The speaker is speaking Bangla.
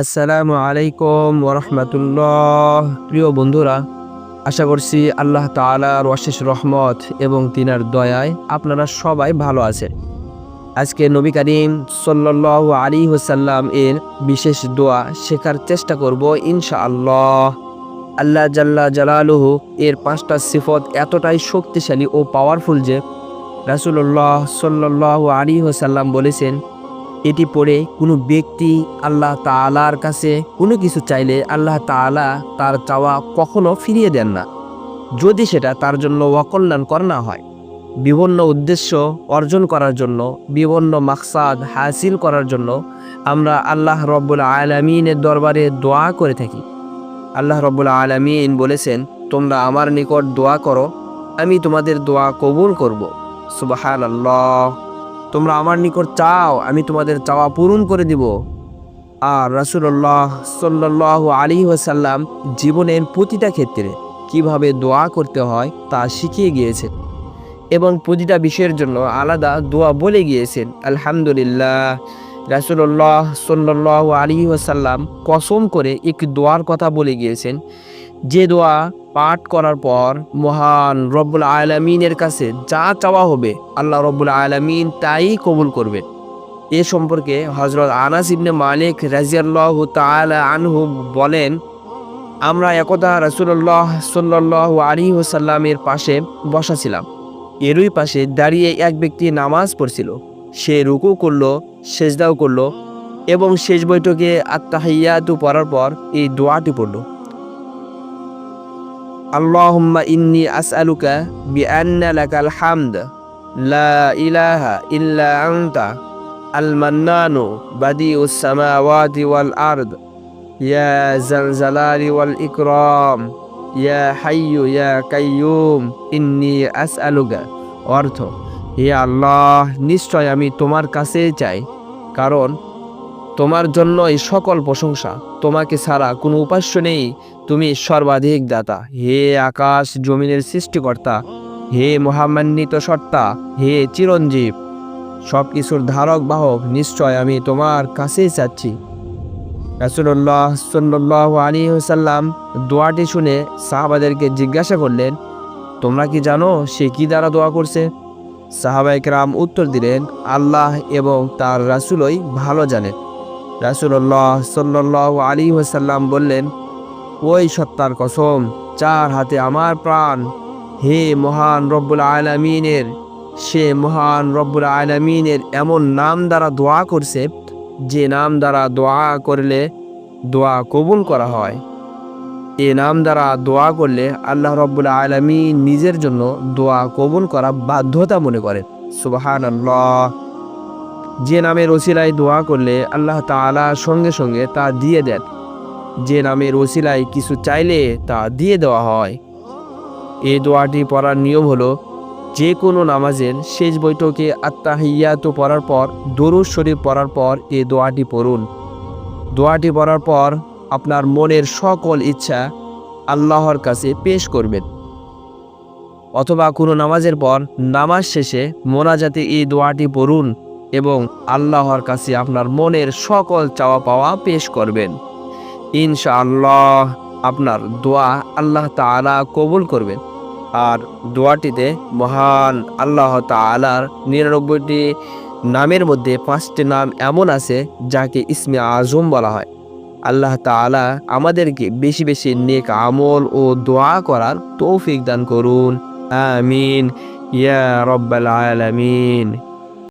আসসালামু আলাইকুম ওরহমতুল্লাহ। প্রিয় বন্ধুরা, আশা করছি আল্লাহ তালার অশেষ রহমত এবং তিনার দয়ায় আপনারা সবাই ভালো আছেন। আজকে নবী করিম সাল্লাহ আলী হোসাল্লাম এর বিশেষ দোয়া শেখার চেষ্টা করব ইনশাআল্লাহ। আল্লাহ জাল্লা জালালুহু এর পাঁচটা সিফত এতটাই শক্তিশালী ও পাওয়ারফুল যে রাসুল্লাহ সাল্লাহ আলী হোসাল্লাম বলেছেন এটি পড়ে কোনো ব্যক্তি আল্লাহ তালার কাছে কোনো কিছু চাইলে আল্লাহ তাআলা তার চাওয়া কখনো ফিরিয়ে দেন না। যদি সেটা তার জন্য অকল্যাণকর না হয় বিভিন্ন উদ্দেশ্য অর্জন করার জন্য বিভিন্ন মাকসাদ হাসিল করার জন্য আমরা আল্লাহ রব্বুল আলমিনের দরবারে দোয়া করে থাকি। আল্লাহ রব্বুল আলমিন বলেছেন, তোমরা আমার নিকট দোয়া করো, আমি তোমাদের দোয়া কবুল করব। সুবাহান আল্লাহ তোমরা আমার নিকট চাও, আমি তোমাদের চাওয়া পূরণ করে দিব। আর রাসুল্লাহ সাল্লাহ আলী ওয়াসাল্লাম জীবনের প্রতিটা ক্ষেত্রে কীভাবে দোয়া করতে হয় তা শিখিয়ে গিয়েছেন এবং প্রতিটা বিষয়ের জন্য আলাদা দোয়া বলে গিয়েছেন। আলহামদুলিল্লাহ রাসুল্লাহ সাল্লাহ আলী ওয়াসাল্লাম কসম করে একটি দোয়ার কথা বলে গিয়েছেন। যে দোয়া পাঠ করার পর মহান রব্বুল আলমিনের কাছে যা চাওয়া হবে আল্লাহ রব্বুল আলমিন তাই কবুল করবেন এ সম্পর্কে হজরত আনাস ইবনে মালিক রাজিয়াল্লাহ তালা আনহু বলেন, আমরা একদা রাসুল্লাহ সাল্লাহ আলী ওসাল্লামের পাশে বসা ছিলাম। এরই পাশে দাঁড়িয়ে এক ব্যক্তি নামাজ পড়ছিল। সে রুকু করল, সেজদাও করল এবং শেষ বৈঠকে আত্মাহিয়াতু পড়ার পর এই দোয়াটি পড়ল। আল্লাহম্মা ইন্নি আস আলুকা লাকাল হামদ লা ইলাহা ইল্লা আনতা আল মান্নানু বাদিউস সামাওয়াতি ওয়াল আরদ ইয়া জাল জালালি ওয়াল ইকরাম ইয়া হাইয়ু ইয়া কাইয়ুম ইন্নি আস আসআলুকা অর্থ, হে আল্লাহ, নিশ্চয় আমি তোমার কাছে চাই, কারণ তোমার জন্য এই সকল প্রশংসা। তোমাকে ছাড়া কোনো উপাস্য নেই। তুমি সর্বাধিক দাতা। হে আকাশ জমিনের সৃষ্টিকর্তা। হে মহামান্বিত সত্তা। হে চিরঞ্জীব। সব কিছুর ধারক, বাহক, নিশ্চয় আমি তোমার কাছেই চাচ্ছি রাসুল্লাহ সাল্লাহ আলী সাল্লাম দোয়াটি শুনে সাহাবাদেরকে জিজ্ঞাসা করলেন, তোমরা কি জানো সে কি দ্বারা দোয়া করছে? সাহাবাইকরাম উত্তর দিলেন, আল্লাহ এবং তার রাসুলই ভালো জানেন। রাসুল্লাহ সাল্লাহ আলী ওসাল্লাম বললেন, ওই সত্তার কসম, চার হাতে আমার প্রাণ। হে মহান রব্বুল আলমিনের, সে মহান রব্বুল আলমিনের এমন নাম দ্বারা দোয়া করছে, যে নাম দ্বারা দোয়া করলে দোয়া কবুল করা হয়। এ নাম দ্বারা দোয়া করলে আল্লাহ রব্বুল আলমী নিজের জন্য দোয়া কবুল করা বাধ্যতা মনে করেন। সুবাহান আল্লাহ যে নামের ওসিলায় দোয়া করলে আল্লাহ তালা সঙ্গে সঙ্গে তা দিয়ে দেন। যে নামের ওসিলায় কিছু চাইলে তা দিয়ে দেওয়া হয়। এই দোয়াটি পড়ার নিয়ম হলো, যে কোনো নামাজের শেষ বৈঠকে আত্মাহিয়াত পড়ার পর, দরুদ শরীফ পড়ার পর এ দোয়াটি পড়ুন। দোয়াটি পড়ার পর আপনার মনের সকল ইচ্ছা আল্লাহর কাছে পেশ করবেন। অথবা কোনো নামাজের পর নামাজ শেষে মোনাজাতে এই দোয়াটি পড়ুন। এবং আল্লাহর কাছে আপনার মনের সকল চাওয়া পাওয়া পেশ করবেন। ইনশাআল্লাহ আপনার দোয়া আল্লাহ তাআলা কবুল করবেন। আর দোয়াটিতে মহান আল্লাহ তাআলার নিরানব্বইটি নামের মধ্যে পাঁচটি নাম এমন আছে যাকে ইসমে আজম বলা হয়। আল্লাহ তাআলা আমাদেরকে বেশি বেশি নেক আমল ও দোয়া করার তৌফিক দান করুন। আমিন। ইয়া রব্বাল আলামিন।